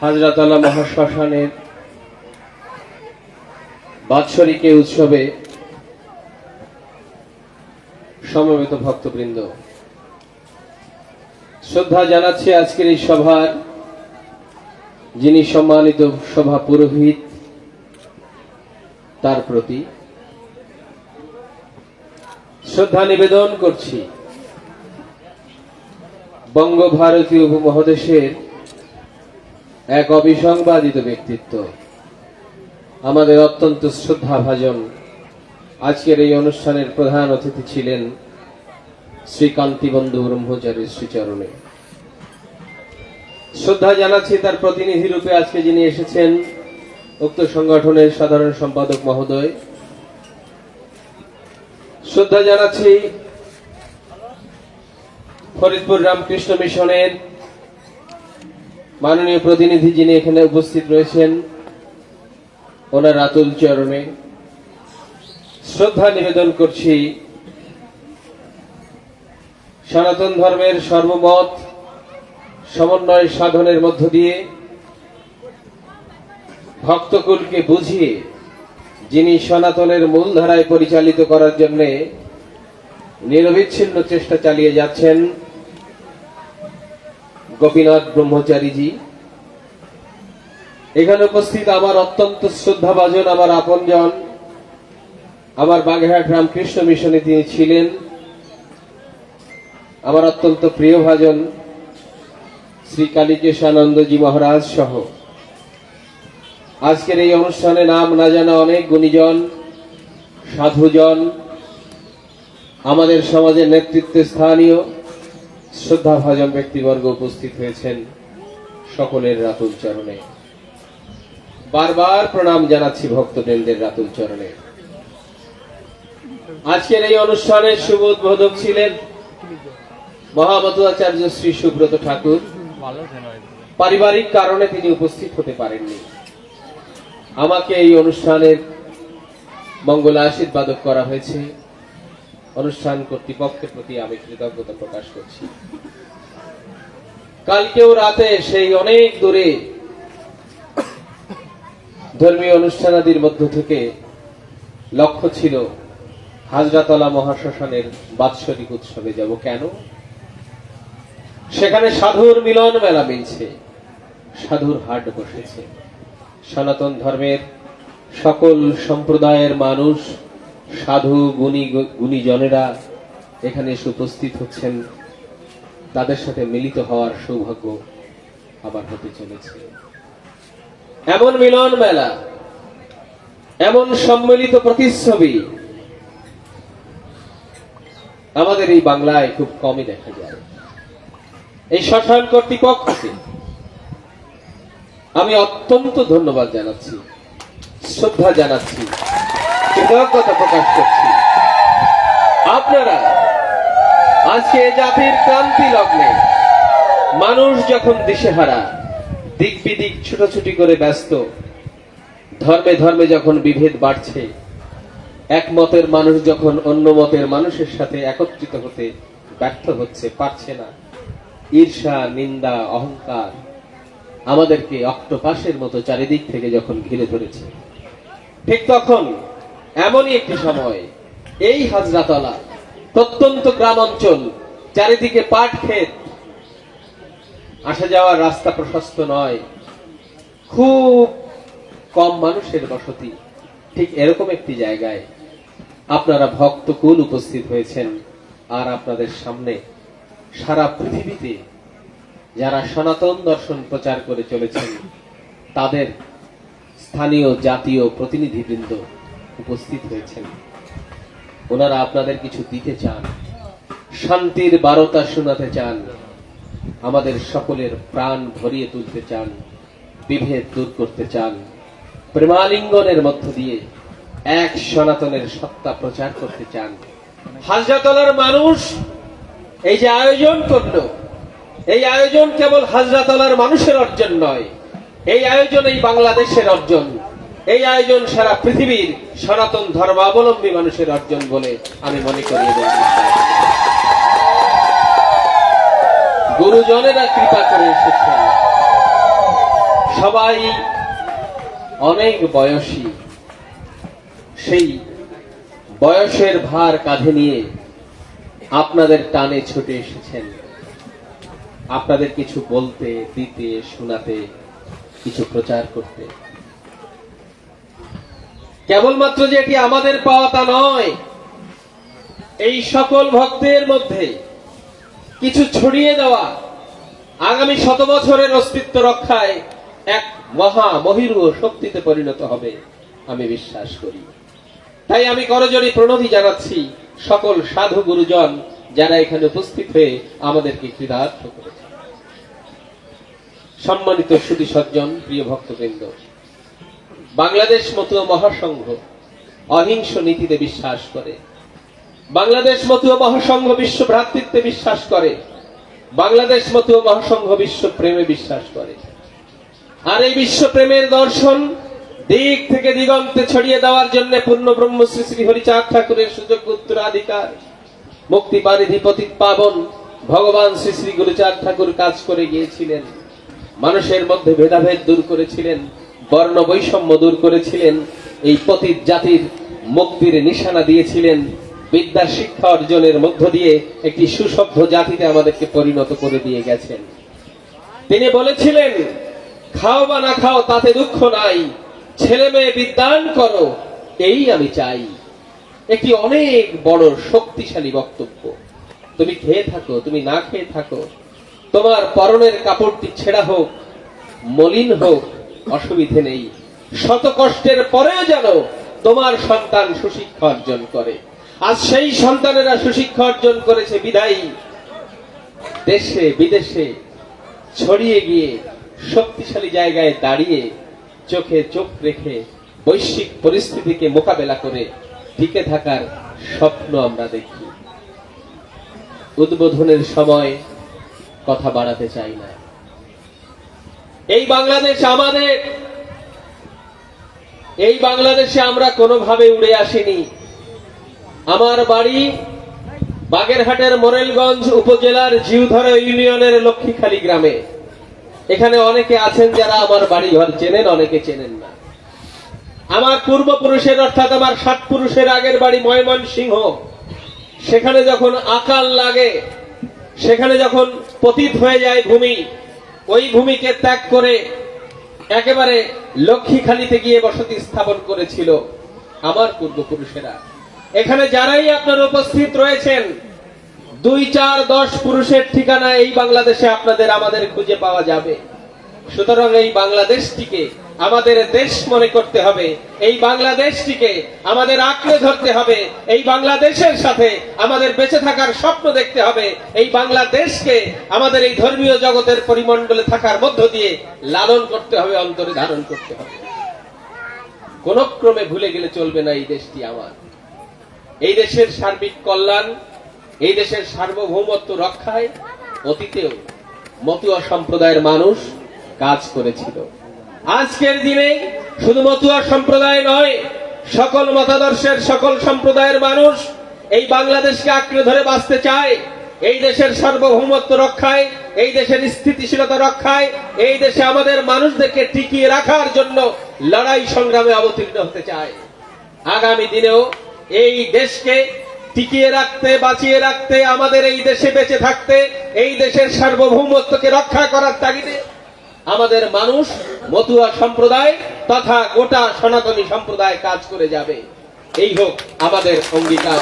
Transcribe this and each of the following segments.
হাজরাতলা মহাশ্মশানের বাৎসরিক উৎসবে সমবেত ভক্তবৃন্দ। শ্রদ্ধা জানাচ্ছি আজকের এই সভার যিনি সম্মানিত সভা পুরোহিত, তার প্রতি শ্রদ্ধা নিবেদন করছি। বঙ্গভারতীয় উপমহাদেশের এক অবিসংবাদিত ব্যক্তিত্ব। আমাদের অত্যন্ত শ্রদ্ধাভাজন আজকের এই অনুষ্ঠানের প্রধান অতিথি ছিলেন শ্রীকান্তিবন্ধু ব্রহ্মচারী শ্রীচরণে। শ্রদ্ধা জানাচ্ছি তার প্রতিনিধি রূপে আজকে যিনি এসেছেন, উক্ত সংগঠনের সাধারণ সম্পাদক মহোদয়। শ্রদ্ধা জানাচ্ছি ফরিদপুর রামকৃষ্ণ মিশনের মাননীয় প্রতিনিধি যিনি এখানে উপস্থিত রয়েছেন, ওনার আতুল চরণে শ্রদ্ধা নিবেদন করছি। সনাতন ধর্মের সর্বমত সমন্বয় সাধনের মধ্য দিয়ে ভক্তকুলকে বুঝিয়ে যিনি সনাতনের মূলধারায় পরিচালিত করার জন্যে নিরবিচ্ছিন্ন চেষ্টা চালিয়ে যাচ্ছেন গোপীনাথ ব্রহ্মচারীজি। এখানে উপস্থিত আমার অত্যন্ত শ্রদ্ধাভাজন, আমার আপনজন, আমার বাগেরহাট রামকৃষ্ণ মিশনে তিনি ছিলেন। আমার অত্যন্ত প্রিয় ভাজন শ্রী কালীকেশানন্দজি মহারাজ সহ। আজকের এই অনুষ্ঠানে নাম না জানা অনেক গুণীজন, সাধুজন, আমাদের সমাজের নেতৃত্বে স্থানীয় শ্রদ্ধাভাজন ব্যক্তিবর্গ উপস্থিত হয়েছেন সকলের রাতুল চরণে। বারবার প্রণাম জানাচ্ছি ভক্তবৃন্দের রাতুল চরণে। আজকের এই অনুষ্ঠানের শুভ উদ্বোধক ছিলেন মহামতাচার্য শ্রী সুব্রত ঠাকুর। পারিবারিক কারণে তিনি উপস্থিত হতে পারেননি। আমাকে এই অনুষ্ঠানের মঙ্গল আশীর্বাদক করা হয়েছে। অনুষ্ঠান কর্তৃপক্ষের প্রতি আমি কৃতজ্ঞতা প্রকাশ করছি। কালকেও রাতে সেই অনেক দূরে ধর্মীয় অনুষ্ঠানাদির মধ্য থেকে লক্ষ্য ছিল হাজরাতলা মহাশ্মশানের বাৎসরিক উৎসবে যাব কেন? সেখানে সাধুর মিলন মেলা মিলছে, সাধুর হাট বসেছে। সনাতন ধর্মের সকল সম্প্রদায়ের মানুষ সাধু গুণী গুণীজনেরা এখানে এসে উপস্থিত হচ্ছেন। তাদের সাথে মিলিত হওয়ার সৌভাগ্য আবার হতে চলেছে। এমন মিলন মেলা, এমন সম্মিলিত প্রতিচ্ছবি আমাদের এই বাংলায় খুব কমই দেখা যায়। এই শ্মশান কর্তৃপক্ষকে আমি অত্যন্ত ধন্যবাদ জানাচ্ছি, শ্রদ্ধা জানাচ্ছি। কৃতজ্ঞতা প্রকাশ করছি। আপনারা আজকে জাতির ক্রান্তি লগ্নে মানুষ যখন দিশেহারা দিক বিদিক ছুটোছুটি করে ব্যস্ত, ধর্মে ধর্মে যখন বিভেদ বাড়ছে, এক মতের মানুষ যখন অন্য মতের মানুষের সাথে একত্রিত হতে ব্যর্থ হচ্ছে, পারছে না। ঈর্ষা, নিন্দা, অহংকার আমাদেরকে অক্টোপাসের মতো চারিদিক থেকে যখন ঘিরে ধরেছে। ঠিক তখন এমনই একটি সময়, এই হাজরাতলা, প্রত্যন্ত গ্রাম অঞ্চল চারিদিকে পাট ক্ষেত আসা যাওয়ার রাস্তা প্রশস্ত নয়। খুব কম মানুষের বসতি, ঠিক এরকম একটি জায়গায়। আপনারা ভক্তকুল উপস্থিত হয়েছেন, আর আপনাদের সামনে সারা পৃথিবীতে যারা সনাতন দর্শন প্রচার করে চলেছেন, তাদের স্থানীয় জাতীয় প্রতিনিধিবৃন্দ উপস্থিত হয়েছেন। ওনারা আপনাদের কিছু দিতে চান, শান্তির বারতা শোনাতে চান, আমাদের সকলের প্রাণ ভরিয়ে তুলতে চান, বিভেদ দূর করতে চান, প্রেমালিঙ্গনের মধ্য দিয়ে এক সনাতনের সত্তা প্রচার করতে চান। হাজরাতলার মানুষ এই যে আয়োজন করল, এই আয়োজন কেবল হাজরাতলার মানুষের অর্জন নয়, এই আয়োজন এই বাংলাদেশের অর্জন। এই আয়োজন সারা পৃথিবীর সনাতন ধর্মাবলম্বী মানুষের অর্জন বলে আমি মনে করি। গুরুজনেরা কৃপা করে এসেছেন। সবাই অনেক বয়সী। সেই বয়সের ভার কাঁধে নিয়ে আপনাদের টানে ছুটে এসেছেন। আপনাদের কিছু বলতে, দিতে, শোনাতে, কিছু প্রচার করতে। কেবলমাত্র যে এটি আমাদের পাওয়া তা নয়, এই সকল ভক্তের মধ্যে কিছু ছড়িয়ে দেওয়া আগামী শত বছরের অস্তিত্ব রক্ষায় এক মহা মহিরু শক্তিতে পরিণত হবে, আমি বিশ্বাস করি। তাই আমি করজোড়ে প্রণতি জানাচ্ছি সকল সাধু গুরুজন যারা এখানে উপস্থিত হয়ে আমাদেরকে কৃতার্থ করেছে সম্মানিত সুদী সজ্জন, প্রিয় ভক্তবৃন্দ বাংলাদেশ মতো মহাসংঘ অহিংস নীতিতে বিশ্বাস করে। বাংলাদেশ মতো মহাসংঘ বিশ্ব ভ্রাতৃত্বে বিশ্বাস করে। বাংলাদেশ মতো মহাসংঘ বিশ্ব প্রেমে বিশ্বাস করে। আর এই বিশ্ব প্রেমের দর্শন দিক থেকে দিগন্তে ছড়িয়ে দেওয়ার জন্য পূর্ণ ব্রহ্ম শ্রী শ্রী হরিচাঁদ ঠাকুরের সুযোগ উত্তরাধিকার মুক্তি পারিধি পতিত পাবন ভগবান শ্রী শ্রী গুরুচাঁদ ঠাকুর কাজ করে গিয়েছিলেন। মানুষের মধ্যে ভেদাভেদ দূর করেছিলেন। বর্ণ বৈষম্য দূর করেছিলেন, এই পতিত জাতির মুক্তির নিশানা দিয়েছিলেন, বিদ্যা শিক্ষা অর্জনের মধ্য দিয়ে একটি সুসভ্য জাতিতে আমাদেরকে পরিণত করে দিয়ে গেছেন। তিনি বলেছিলেন, খাও বা না খাও, তাতে দুঃখ নাই। ছেলে মেয়ে বিদ্যান করো, এই আমি চাই। একটি অনেক বড় শক্তিশালী বক্তব্য। তুমি খেয়ে থাকো, তুমি না খেয়ে থাকো। তোমার পরনের কাপড়টি ছেঁড়া হোক, মলিন হোক অসুবিধে নেই। শত কষ্টের পরেও যেন তোমার সন্তান সুশিক্ষা অর্জন করে। আজ সেই সন্তানেরা সুশিক্ষা অর্জন করেছে বিদায়ী। দেশে, বিদেশে ছড়িয়ে গিয়ে শক্তিশালী জায়গায় দাঁড়িয়ে চোখে চোখ রেখে বৈশ্বিক পরিস্থিতিকে মোকাবেলা করে টিকে থাকার স্বপ্ন আমরা দেখি। উদ্বোধনের সময় কথা বাড়াতে চাই না। এই বাংলাদেশ আমাদের, এই বাংলাদেশে আমরা কোনোভাবে উড়ে আসিনি। আমার বাড়ি বাগেরহাটের মোরেলগঞ্জ উপজেলার জিউধরা ইউনিয়নের লক্ষ্মীখালী গ্রামে। এখানে অনেকে আছেন যারা আমার বাড়ি ঘর চেনেন, অনেকে চেনেন না। আমার পূর্বপুরুষের অর্থাৎ আমার সাত পুরুষের আগের বাড়ি ময়মন সিংহ সেখানে যখন আকাল লাগে, সেখানে যখন পতিত হয়ে যায় ভূমি ওই ভূমিকে ত্যাগ করে একেবারে লক্ষ্মীখালিতে গিয়ে বসতি স্থাপন করেছিল আমার পূর্বপুরুষেরা। এখানে যারাই আপনার উপস্থিত রয়েছেন, দুই চার দশ পুরুষের ঠিকানা এই বাংলাদেশে আপনাদের আমাদের খুঁজে পাওয়া যাবে। সুতরাং এই বাংলাদেশটিকে আমাদের দেশ মনে করতে হবে। এই বাংলাদেশটিকে আমাদের আঁকড়ে ধরতে হবে। এই বাংলাদেশের সাথে আমাদের বেঁচে থাকার স্বপ্ন দেখতে হবে। এই বাংলাদেশকে আমাদের এই ধর্মীয় জগতের পরিমণ্ডলে থাকার মধ্য দিয়ে লালন করতে হবে, অন্তরে ধারণ করতে হবে। কোন ক্রমে ভুলে গেলে চলবে না এই দেশটি আমার। এই দেশের সার্বিক কল্যাণ, এই দেশের সার্বভৌমত্ব রক্ষায় অতীতেও মতুয়া সম্প্রদায়ের মানুষ কাজ করেছিল। আজকের দিনে শুধু মতুয়া সম্প্রদায় নয়, সকল মতাদর্শের সকল সম্প্রদায়ের মানুষ এই বাংলাদেশকে আঁকড়ে ধরে বাঁচতে চায়। এই দেশের সার্বভৌমত্ব রক্ষায়, এই দেশের স্থিতিশীলতা রক্ষায়, এই দেশে আমাদের মানুষদেরকে টিকিয়ে রাখার জন্য লড়াই সংগ্রামে অবতীর্ণ হতে চায়। আগামী দিনেও এই দেশকে টিকিয়ে রাখতে, বাঁচিয়ে রাখতে, আমাদের এই দেশে বেঁচে থাকতে, এই দেশের সার্বভৌমত্বকে রক্ষা করার তাগিদে আমাদের মানুষ মতুয়া সম্প্রদায় তথা গোটা সনাতনী সম্প্রদায় কাজ করে যাবে। এই হোক আমাদের অঙ্গীকার,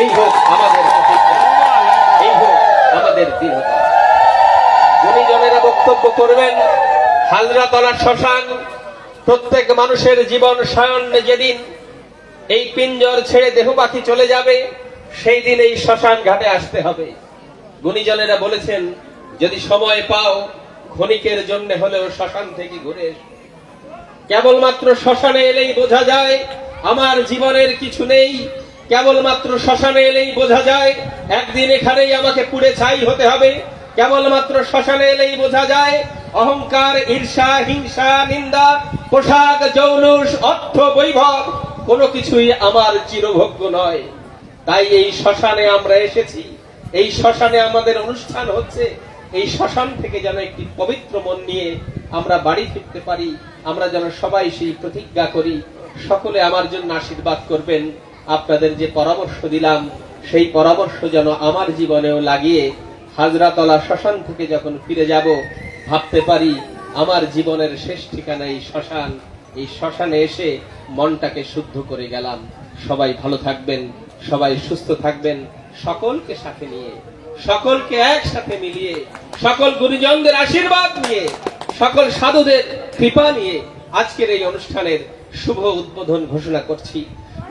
এই হোক আমাদের এই হোক আমাদের দৃঢ়তা। বক্তব্য করবেন হাজরাতলা শ্মশান, প্রত্যেক মানুষের জীবন সায়ন্নে যেদিন, এই পিঞ্জর ছেড়ে দেহ পাখি চলে যাবে, সেই দিন এই শ্মশান ঘাটে আসতে হবে। গুণীজনেরা বলেছেন, যদি সময় পাও ক্ষণিকের জন্য হলেও শ্মশান থেকে ঘুরে এসো। কেবলমাত্র শ্মশানে এলেই বোঝা যায়, আমার জীবনের কিছু নেই। কেবলমাত্র শ্মশানে এলেই বোঝা যায়, একদিন এখানেই আমাকে পুড়ে ছাই হতে হবে। কেবলমাত্র শ্মশানে এলেই বোঝা যায়, অহংকার, ঈর্ষা, হিংসা, নিন্দা, পোশাক যৌনুষ অর্থ, বৈভব, কোনো কিছুই আমার চিরভোগ্য নয়। তাই এই শ্মশানে আমরা এসেছি। এই শ্মশানে আমাদের অনুষ্ঠান হচ্ছে। এই শ্মশান থেকে যেন একটি পবিত্র মন নিয়ে আমরা বাড়ি ফিরতে পারি, আমরা যেন সবাই সেই প্রতিজ্ঞা করি, সকলে আমার জন্য আশীর্বাদ করবেন। আপনাদের যে পরামর্শ দিলাম, সেই পরামর্শ যেন আমার জীবনেও লাগিয়ে হাজরাতলা শ্মশান থেকে যখন ফিরে যাব, ভাবতে পারি আমার জীবনের শেষ ঠিকানা এই শ্মশান। এই শ্মশানে এসে মনটাকে শুদ্ধ করে গেলাম। সবাই ভালো থাকবেন, সবাই সুস্থ থাকবেন, সকলকে সাথে নিয়ে সকলকে একসাথে মিলিয়ে, সকল গুরুজনদের আশীর্বাদ নিয়ে, সকল সাধুদের কৃপা নিয়ে আজকের এই অনুষ্ঠানের শুভ উদ্বোধন ঘোষণা করছি।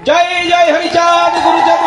জয় জয় হরিচাঁদ গুরুচাঁদ